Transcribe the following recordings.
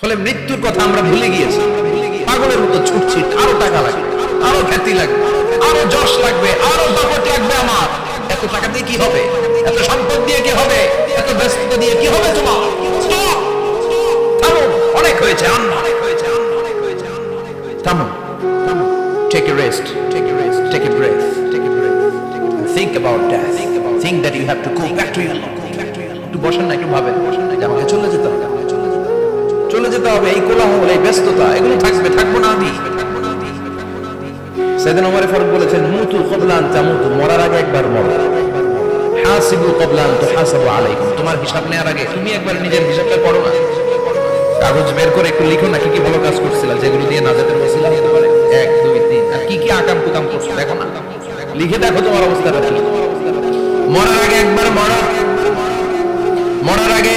ফলে মৃত্যুর কথা আমরা ভুলে গিয়েছি পাগলের মতো ছুটছি, আরও টাকা লাগবে, আরও খ্যাতি লাগবে, আরও যশ লাগবে, আরও দাপট লাগবে আমার এত টাকা দিয়ে কি হবে এত সম্পদ দিয়ে কি হবে এত ব্যস্ততা দিয়ে কি হবে তোমার অনেক হয়েছে থামো Take a rest. Take a rest. Take a breath. Take a breath. Think about death. Think that you have to go back to your বসেন না, একটু ভাবেন আমাকে চলে যেতে হবে চলে যেতে হবে, এই কোলাহল, এই ব্যস্ততা, এগুলো থাকবে, থাকব না আমি। সেদিন ওমর ফারুক বলেছেন, মুতু কবলান তামুতু মরার আগে একবার মরো। হাসিবু কবলান তো হাসাবু আলাইকুম তোমার হিসাব নেওয়ার আগে তুমি একবার নিজের হিসাবটা পড়ো না। কাগজ বের করে একটু লিখো না, কি কি ভালো কাজ করছিলা, যেগুলো দিয়ে ওসিলা হতে এক, দুই, তিন, আর কি কি আকাম কুকাম করছ, দেখো না। লিখে দেখো তোমার অবস্থাটা মরার আগে একবার মরো। মরার আগে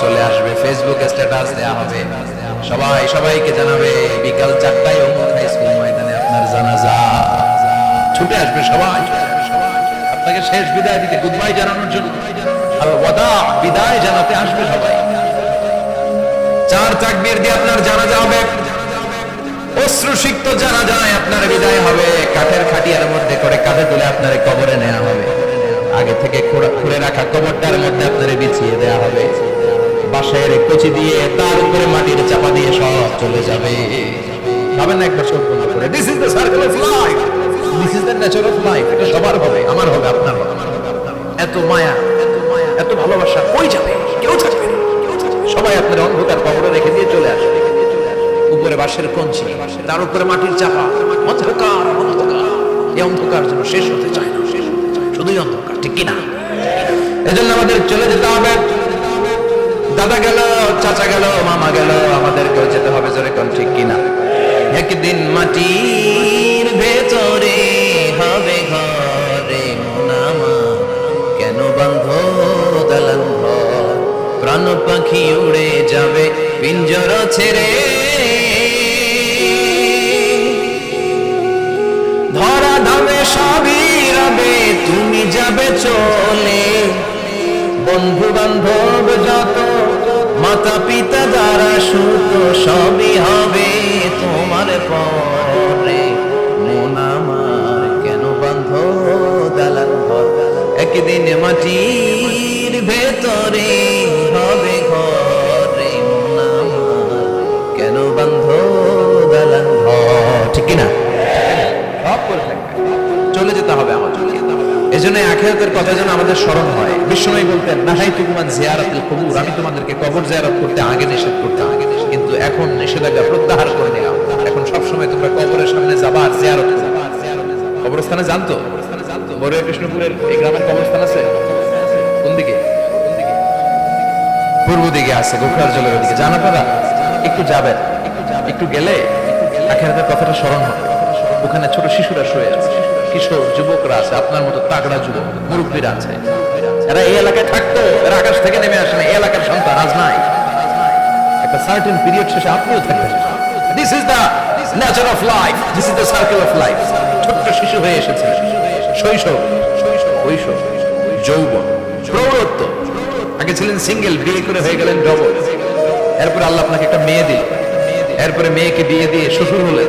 চলে আসবে। ফেসবুকে স্ট্যাটাস দেয়া হবে। সবাই, সবাইকে জানাবে, বিকাল চারটায় অমুক হাই স্কুল ময়দানে আপনার জানাজা। ছুটে আসবে সবাই। আপনাকে শেষ বিদায় দিতে গুড বাই জানানোর জন্য। আল ওয়াদা, বিদায় জানাতে আসবে সবাই। চার তাকবীর দিয়ে আপনার জানাজা হবে। অশ্রুসিক্ত জানা যায় আপনার বিদায় হবে। কাঠের খাটিয়ার মধ্যে করে কাঁধে তুলে আপনার বাঁশের দিয়ে তার উপরে মাটির চাপা দিয়ে সব চলে যাবে। না একবার করে। This is the circle of life this is the nature of life এটা সবার হবে, আমার হবে, আপনার হবে। এত মায়া, এত ভালোবাসা কই যাবে? কেউ সবাই আপনার অন্ধকার কবরে রেখে দিয়ে চলে আসবে। উপরে কঞ্চি, তার উপরে মাটির চাপা। অন্ধকার অন্ধকার। এই অন্ধকার যেন শেষ হতে চায় না। শেষ হতে চায়। শুধুই অন্ধকার, ঠিক কিনা? এজন্য আমাদের চলে যেতে হবে। দাদা গেল চাচা গেল, মামা গেল, আমাদেরকেও যেতে হবে জোরে কোন ঠিক কিনা? একদিন মাটির ভেতরে হবে ঘরে মোনামা কেন দালান প্রাণ পাখি উড়ে যাবে, পিঞ্জর ছেড়ে। ধরা ধামে সবই রবে, তুমি যাবে চলে। বন্ধু বান্ধব মাতা পিতা দ্বারা সুত সবই হবে তোমার পরে। মন আমার কেন বান্ধ দালান একদিন মাটির ভেতরে জন্য আখেরাতের কথা যেন আমাদের স্মরণ হয়। বিশ্বনবী বলতেন, নাহাই তুকুমান জিয়ারাতুল কবুর। আমি তোমাদেরকে কবর জিয়ারত করতে আগে নিষেধ করতে আগে কিন্তু এখন নিষেধাজ্ঞা প্রত্যাহার করে নেওয়া এখন সবসময় তোমরা কবরের সামনে যাবা আর জিয়ারত কবরস্থানে জানতো বড়ুয়া কৃষ্ণপুরের এই গ্রামের কবরস্থান আছে? কোন দিকে? পূর্ব দিকে আছে, গোখরার জলের দিকে জানা আপনারা, একটু যাবেন। একটু গেলে আখেরাতের কথাটা স্মরণ হবে। ওখানে ছোট শিশুরা শুয়ে আছে। কিশোর যুবকরা আছে, আপনার মতো তাগড়া যুবক, মুরব্বীরা আছে। এরা এই এলাকায় থাকতো, এরা আকাশ থেকে নেমে আসে না, এই এলাকার সন্তান আজ নাই। একটা সার্টেন পিরিয়ড শেষে আপনিও থাকবেন। This is the nature of life this is the circle of life ছোট্ট শিশু হয়ে এসেছে। শৈশব কৈশোর যৌবন, প্রৌঢ়ত্ব। আগে ছিলেন সিঙ্গেল বিয়ে করে হয়ে গেলেন ডবল এরপরে আল্লাহ আপনাকে একটা মেয়ে দিল এরপরে মেয়েকে বিয়ে দিয়ে শ্বশুর হলেন।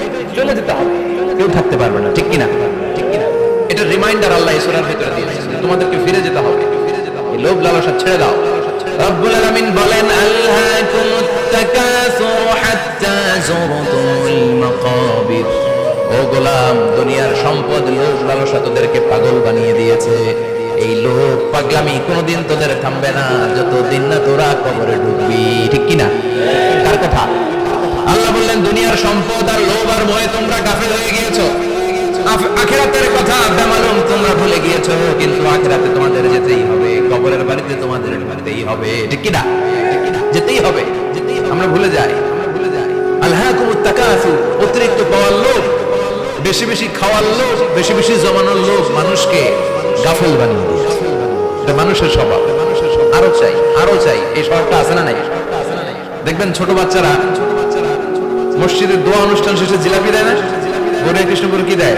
চলে যেতে হবে। কেউ থাকতে পারবে না, ঠিক কিনা? ঠিক কিনা? এটা রিমাইন্ডার আল্লাহ ইসরার ভিতরে দিয়েছে তোমাদেরকে ফিরে যেতে হবে। লোভ লালসা ছেড়ে দাও। রব্বুল আলামিন বলেন তাকাসুর হাত্তা যুরতুমুল মাকাবির। ও গোলাম, দুনিয়ার সম্পদ, লোভ লালসা তোদেরকে পাগল বানিয়ে দিয়েছে। এই লোভ পাগলামি কোনোদিন তোদের থামবে না, যতদিন না তোরা কবরে ঢুকবি, ঠিক কিনা? তার কথা? আল্লাহ বললেন, দুনিয়ার সম্পদ আর লোভ আর ভয়ে তোমরা গাফেল হয়ে গিয়েছো আফ- আখিরাতের কথা বেমালুম তোমরা ভুলে গিয়েছো কিন্তু আখিরাতে তোমাদের যেতেই হবে। কবরের বাড়িতে তোমাদের যেতেই হবে। ঠিক কিনা? যেতেই হবে আমরা ভুলে যাই আরও চাই আরও চাই। এই স্বভাবটা আছে দেখবেন ছোট বাচ্চারা মসজিদের দোয়া অনুষ্ঠান শেষে জিলাপি দেয় না? গরুয়া কৃষ্ণপুর কি দেয়?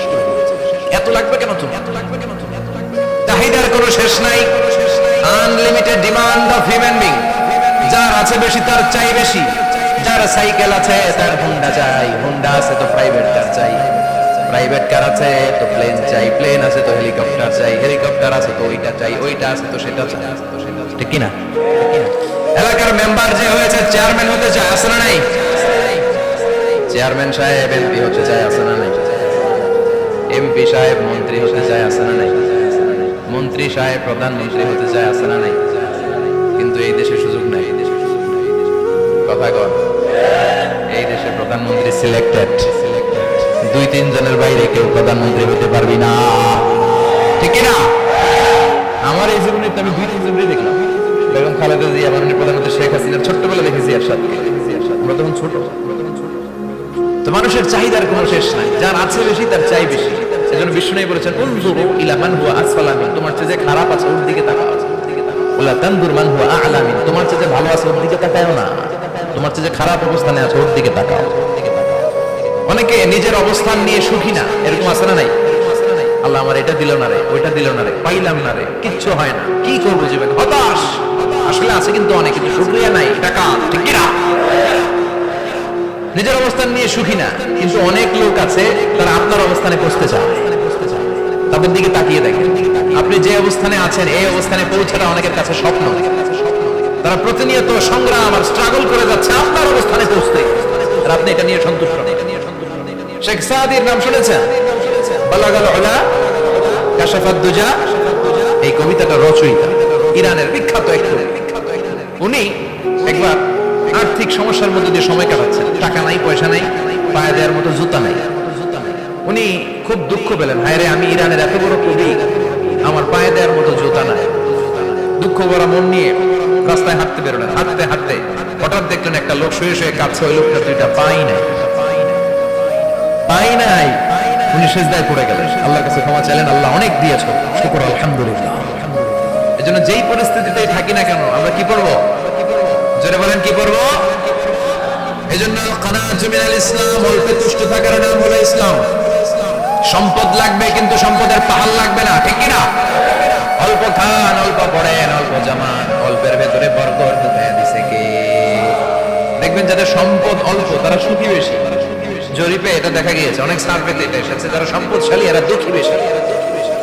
Unlimited demand of human being যার আছে বেশি, তার চাই বেশি। যার সাইকেল আছে, তার হুন্ডা চাই। হুন্ডা আছে তো প্রাইভেট কার চাই। প্রাইভেট কার আছে তো প্লেন চাই। প্লেন আছে তো হেলিকপ্টার চাই। হেলিকপ্টার আছে তো ওইটা চাই। ওইটা আছে তো সেটা চাই। ঠিক কি না এলাকার মেম্বার যে হয়েছে চেয়ারম্যান হতে চায়, আছে না নাই? চেয়ারম্যান সাহেব এমপি হতে চায়, আছে না নাই? এমপি সাহেব, মন্ত্রী হতে চায়, আছে না নাই? মন্ত্রী সাহেব প্রধানমন্ত্রী হতে চায়, আছে না নাই? কিন্তু এই দেশে সুযোগ নাই, এই দেশে কথা কর এই দেশে প্রধানমন্ত্রী সিলেক্টেড দুই, তিন জনের বাইরে কেউ প্রধানমন্ত্রী হতে পারবি না। ঠিক না আমার এই জীবনে তো আমি দুই, তিন জনই দেখলাম। বেগম খালেদা জিয়া, মাননীয় প্রধানমন্ত্রী শেখ হাসিনা, ছোট্টবেলা দেখেছি এর সাথে আমরা তখন ছোট। তো মানুষের চাহিদার কোনো শেষ নাই। যার আছে বেশি, তার চাই বেশি। সেজন্য বিষ্ণু বলেছেন, উনজুরু ইলা মান হুয়া আসফালা মিন তোমার চেয়ে যে খারাপ আছে, ওর দিকে তাকাও। তোমার চেয়ে ভালো আছে, ওর দিকে না। তোমার চেয়ে খারাপ অবস্থানে আছে, ওর দিকে তাকাও। অনেকে নিজের অবস্থান নিয়ে সুখী না, এরকম না নাই? আল্লাহ আমার এটা দিল না রে, ওইটা দিল না রে, পাইলাম না রে, কিচ্ছু হয় না। কি করব জীবনে? হতাশ। আসলে আছে কিন্তু অনেক, কিন্তু নাই। টাকা ঠিক কিনা? নিজের অবস্থান নিয়ে সুখী না, কিন্তু অনেক লোক আছে, তারা আপনার অবস্থানে পৌঁছতে চায়। তাদের দিকে তাকিয়ে দেখেন আপনি যে অবস্থানে আছেন, এই অবস্থানে পৌঁছাটা অনেকের কাছে স্বপ্ন। তারা প্রতিনিয়ত সংগ্রাম আর স্ট্রাগল করে যাচ্ছে, আপনার অবস্থানে পৌঁছতে। আপনি এটা নিয়ে সন্তুষ্ট। শেখ সাদির নাম শুনেছেন? বালাগাল উলা, কাশাফাত দুজা, এই কবিতাটা রচয়িতা। ইরানের বিখ্যাত এক উনি একবার আর্থিক সমস্যার মধ্যে দিয়ে সময় কাটাচ্ছেন। টাকা নাই, পয়সা নাই, পায়ে দেওয়ার মতো জুতা নাই। উনি খুব দুঃখ পেলেন। হায় রে আমি ইরানের এত বড় কবি। আমার পায়ে দেওয়ার মতো জুতা নাই। দুঃখ ভরা মন নিয়ে রাস্তায় হাঁটতে বেরোলেন। হাঁটতে হাঁটতে হঠাৎ দেখলেন একটা লোক শুয়ে শুয়ে কাঁদছে। ওই লোকটা দুইটা পাই নাই। পাই নাই। উনি সেজদায় পড়ে গেলেন। আল্লাহর কাছে ক্ষমা চাইলেন। আল্লাহ অনেক দিয়েছ। শুকর, আলহামদুলিল্লাহ। এজন্য যেই পরিস্থিতিতেই থাকি না কেন, আমরা কি করব? জোরে বলেন, কি করব? এজন্য কানাত জমিনাল ইসলাম অল্পে তুষ্ট থাকার নাম হলো ইসলাম। সম্পদ লাগবে কিন্তু সম্পদের পাহাড় লাগবে না, ঠিক কি না অল্প খান, অল্প পড়েন, অল্প জামান, অল্পের ভেতরে বরকত ঢুকাইয়া দিছে কে? দেখবেন যাদের সম্পদ অল্প, তারা সুখী বেশি। জরিপে এটা দেখা গিয়েছে, অনেক সার্ভেতে এটা এসেছে, যারা সম্পদশালী, এরা দুঃখী বেশি।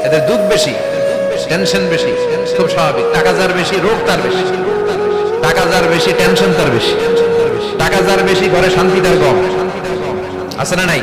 এদের দুঃখ বেশি, টেনশন বেশি, খুব স্বাভাবিক। টাকা যার বেশি, রোগ তার বেশি। টাকা যার বেশি, টেনশন তার বেশি। টাকা যার বেশি, ঘরে শান্তি তার কম। আছে না নাই?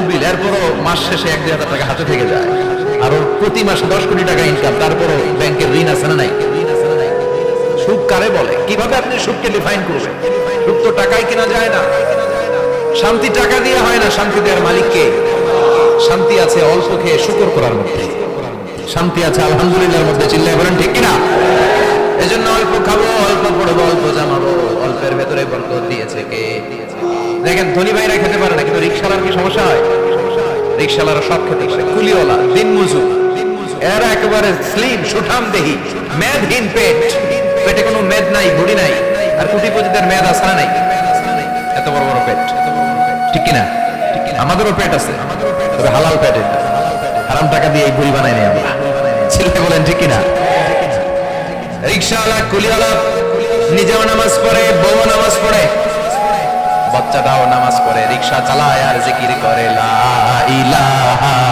মাস শেষে এক, দুই হাজার টাকা হাতে থেকে যায়। আর প্রতি মাসে দশ কোটি টাকা ইনকাম তারপরও ব্যাংকের ঋণ আছে না নাই? সুখ কারে বলে? কীভাবে আপনি সুখকে ডিফাইন করবেন? সুখ তো টাকায় কেনা যায় না। শান্তি টাকা দিয়ে হয় না, শান্তি দেওয়ার মালিককে শান্তি আছে অল্প খেয়ে শুকর করার মধ্যে। শান্তি আছে আলহামদুলিল্লাহর মধ্যে, চিল্লায় বলেন ঠিক রিক্সালারা সব খেতে পারে কুলিওয়ালা দিন মজুর এরা একেবারে স্লিম সুঠাম দেহি মেদহীন পেট। পেটে কোনো মেদ নাই, ভুড়ি নাই, আর কুটিপতিদের মেদ না নাই। এত বড় বড় পেট। ঠিক কিনা? আমাদেরও পেট আছে, তবে হালাল পেট। হারাম টাকা দিয়ে এই বুড়ি বানাই নেই আমরা। ছেলে বলেন, ঠিক কিনা? রিক্সাওয়ালা, কুলিওয়ালা, নিজেও নামাজ পড়ে বউ নামাজ পড়ে। বাচ্চাটাও নামাজ পড়ে রিক্সা চালায় আর জিকির করে লা ইলাহা